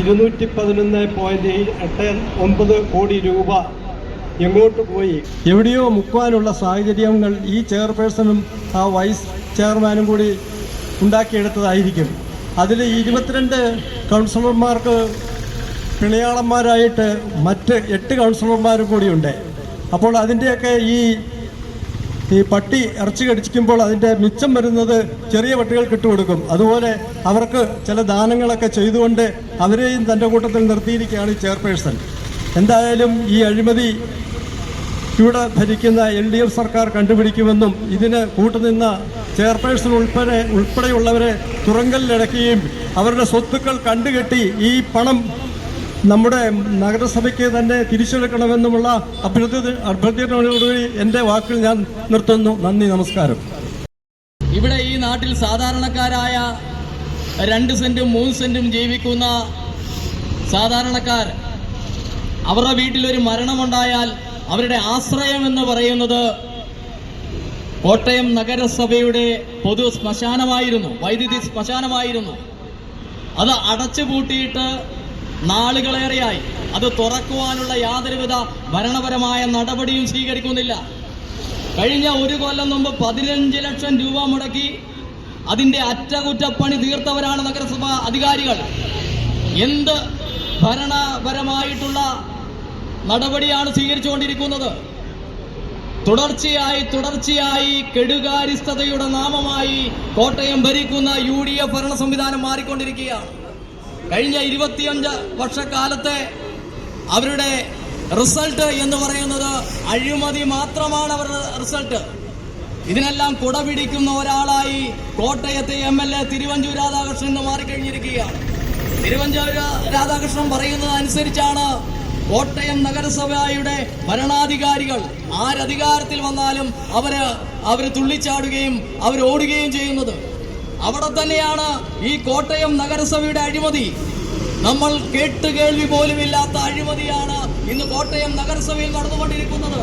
ഇരുന്നൂറ്റി പതിനൊന്ന് പോയിന്റ് എട്ട് ഒൻപത് കോടി രൂപ എങ്ങോട്ട് പോയി? എവിടെയോ മുക്കുവാനുള്ള സാഹചര്യങ്ങൾ ഈ ചെയർപേഴ്സണും ആ വൈസ് ചെയർമാനും കൂടി ഉണ്ടാക്കിയെടുത്തതായിരിക്കും. അതിൽ ഇരുപത്തിരണ്ട് കൗൺസിലർമാർക്ക് പിണയാളന്മാരായിട്ട് മറ്റ് എട്ട് കൗൺസിലർമാരും കൂടിയുണ്ട്. അപ്പോൾ അതിന്റെയൊക്കെ ഈ ഈ പട്ടി ഇറച്ചി കടിക്കുമ്പോൾ അതിന്റെ മിച്ചം വരുന്നത് ചെറിയ പട്ടികൾക്ക് ഇട്ടുകൊടുക്കും അതുപോലെ അവർക്ക് ചില ദാനങ്ങളൊക്കെ ചെയ്തുകൊണ്ട് അവരെയും തന്റെ കൂട്ടത്തിൽ നിർത്തിയിരിക്കുകയാണ് ഈ ചെയർപേഴ്സൺ. എന്തായാലും ഈ അഴിമതി ഇവിടെ ഭരിക്കുന്ന എൽ ഡി എഫ് സർക്കാർ കണ്ടുപിടിക്കുമെന്നും ഇതിന് കൂട്ടുനിന്ന ചെയർപേഴ്സൺ ഉൾപ്പെടെ ഉൾപ്പെടെയുള്ളവരെ തുറങ്കലിലടക്കുകയും അവരുടെ സ്വത്തുക്കൾ കണ്ടുകെട്ടി ഈ പണം നമ്മുടെ നഗരസഭയ്ക്ക് തന്നെ തിരിച്ചെടുക്കണമെന്നുമുള്ള അഭ്യർത്ഥന അഭ്യർത്ഥനയോടുകൂടി എന്റെ വാക്കുകൾ ഞാൻ നിർത്തുന്നു. നന്ദി നമസ്കാരം. ഇവിടെ ഈ നാട്ടിൽ സാധാരണക്കാരായ രണ്ട് സെന്റും മൂന്ന് സെന്റും ജീവിക്കുന്ന സാധാരണക്കാർ അവരുടെ വീട്ടിലൊരു മരണമുണ്ടായാൽ അവരുടെ ആശ്രയം എന്ന് പറയുന്നത് കോട്ടയം നഗരസഭയുടെ പൊതു ശ്മശാനമായിരുന്നു വൈദ്യുതി ശ്മശാനമായിരുന്നു. അത് അടച്ചുപൂട്ടിയിട്ട് നാളുകളേറെയായി. അത് തുറക്കുവാനുള്ള യാതൊരുവിധ ഭരണപരമായ നടപടിയും സ്വീകരിക്കുന്നില്ല. കഴിഞ്ഞ ഒരു കൊല്ലം മുമ്പ് പതിനഞ്ച് ലക്ഷം രൂപ മുടക്കി അതിന്റെ അറ്റകുറ്റപ്പണി തീർത്തവരാണ് നഗരസഭ അധികാരികൾ. എന്ത് ഭരണപരമായിട്ടുള്ള നടപടിയാണ് സ്വീകരിച്ചുകൊണ്ടിരിക്കുന്നത്? തുടർച്ചയായി തുടർച്ചയായി കെടുകാര്യസ്ഥതയുടെ നാമമായി കോട്ടയം ഭരിക്കുന്ന യു ഡി എഫ് ഭരണ സംവിധാനം മാറിക്കൊണ്ടിരിക്കുകയാണ്. കഴിഞ്ഞ ഇരുപത്തിയഞ്ച് വർഷക്കാലത്തെ അവരുടെ റിസൾട്ട് എന്ന് പറയുന്നത് അഴിമതി മാത്രമാണ് അവരുടെ റിസൾട്ട്. ഇതിനെല്ലാം കുട പിടിക്കുന്ന ഒരാളായി കോട്ടയത്തെ M L A Thiruvanchoor Radhakrishnan എന്ന് മാറിക്കഴിഞ്ഞിരിക്കുകയാണ്. തിരുവഞ്ചൂർ രാധാകൃഷ്ണൻ പറയുന്നത് അനുസരിച്ചാണ് കോട്ടയം നഗരസഭയുടെ ഭരണാധികാരികൾ ആരധികാരത്തിൽ വന്നാലും അവർ അവർ തുള്ളിച്ചാടുകയും അവർ ഓടുകയും ചെയ്യുന്നത്. അവിടെ തന്നെയാണ് ഈ കോട്ടയം നഗരസഭയുടെ അഴിമതി. നമ്മൾ കേട്ട് കേൾവി പോലുമില്ലാത്ത അഴിമതിയാണ് ഇന്ന് കോട്ടയം നഗരസഭയിൽ നടന്നുകൊണ്ടിരിക്കുന്നത്.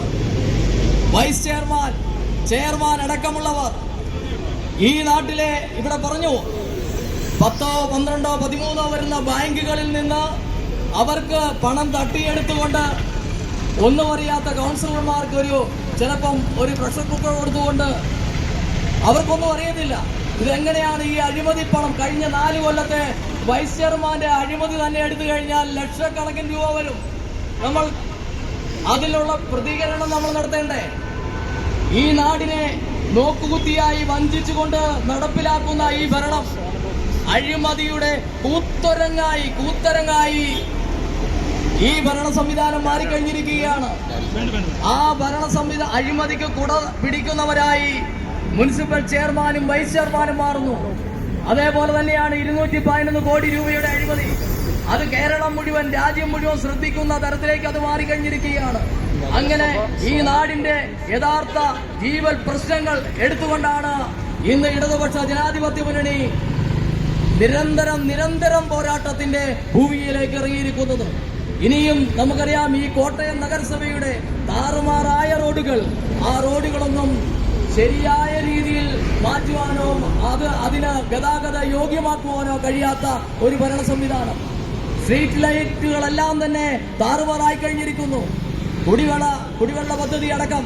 വൈസ് ചെയർമാൻ ചെയർമാൻ അടക്കമുള്ളവർ ഈ നാട്ടിലെ ഇവിടെ പറഞ്ഞു പത്തോ പന്ത്രണ്ടോ പതിമൂന്നോ വരുന്ന ബാങ്കുകളിൽ നിന്ന് അവർക്ക് പണം തട്ടിയെടുത്തുകൊണ്ട് ഒന്നും അറിയാത്ത കൗൺസിലർമാർക്ക് ഒരു ചിലപ്പം ഒരു പ്രഷർ കുക്കർ കൊടുത്തുകൊണ്ട് അവർക്കൊന്നും അറിയത്തില്ല. ഇതെങ്ങനെയാണ് ഈ അഴിമതി പണം കഴിഞ്ഞ നാല് കൊല്ലത്തെ വൈസ് ചെയർമാന്റെ അഴിമതി തന്നെ എടുത്തു കഴിഞ്ഞാൽ ലക്ഷക്കണക്കിന് രൂപ വരും. നമ്മൾ അതിലുള്ള പ്രതികരണം നമ്മൾ നടത്തേണ്ടേ? ഈ നാടിനെ നോക്കുകുത്തിയായി വഞ്ചിച്ചുകൊണ്ട് നടപ്പിലാക്കുന്ന ഈ ഭരണം അഴിമതിയുടെ കൂത്തരങ്ങായി കൂത്തരങ്ങായി ഈ ഭരണ സംവിധാനം മാറിക്കഴിഞ്ഞിരിക്കുകയാണ്. ആ ഭരണ സംവിധാന അഴിമതിക്ക് കുട പിടിക്കുന്നവരായി മുനിസിപ്പൽ ചെയർമാനും വൈസ് ചെയർമാനും മാറുന്നു അതേപോലെ തന്നെയാണ് ഇരുന്നൂറ്റി പതിനൊന്ന് കോടി രൂപയുടെ അഴിമതി. അത് കേരളം മുഴുവൻ രാജ്യം മുഴുവൻ ശ്രദ്ധിക്കുന്ന തരത്തിലേക്ക് അത് മാറിക്കഴിഞ്ഞിരിക്കുകയാണ്. അങ്ങനെ ഈ നാടിന്റെ യഥാർത്ഥ ജീവൽ പ്രശ്നങ്ങൾ എടുത്തുകൊണ്ടാണ് ഇന്ന് ഇടതുപക്ഷ ജനാധിപത്യ മുന്നണി നിരന്തരം നിരന്തരം പോരാട്ടത്തിന്റെ ഭൂമിയിലേക്ക് ഇറങ്ങിയിരിക്കുന്നത്. ഇനിയും നമുക്കറിയാം ഈ കോട്ടയം നഗരസഭയുടെ താറുമാറായ റോഡുകൾ. ആ റോഡുകളൊന്നും ശരിയായ മാറ്റുവാനോ അത് അതിന് ഗതാഗത യോഗ്യമാക്കുവാനോ കഴിയാത്ത ഒരു ഭരണ സംവിധാനം. സ്ട്രീറ്റ് ലൈറ്റുകളെല്ലാം തന്നെ താറുമാറായി കഴിഞ്ഞിരിക്കുന്നു. കുടിവെള്ള കുടിവെള്ള പദ്ധതി അടക്കം.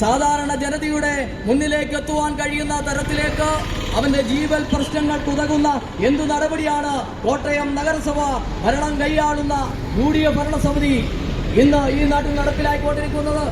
സാധാരണ ജനതയുടെ മുന്നിലേക്ക് എത്തുവാൻ കഴിയുന്ന തരത്തിലേക്ക് അവന്റെ ജീവൽ പ്രശ്നങ്ങൾ ഉതകുന്ന എന്തു നടപടിയാണ് കോട്ടയം നഗരസഭ ഭരണം കൈയാളുന്ന യു ഡി എഫ് ഭരണസമിതി ഇന്ന് ഈ നാട്ടിൽ നടപ്പിലായിക്കൊണ്ടിരിക്കുന്നത്?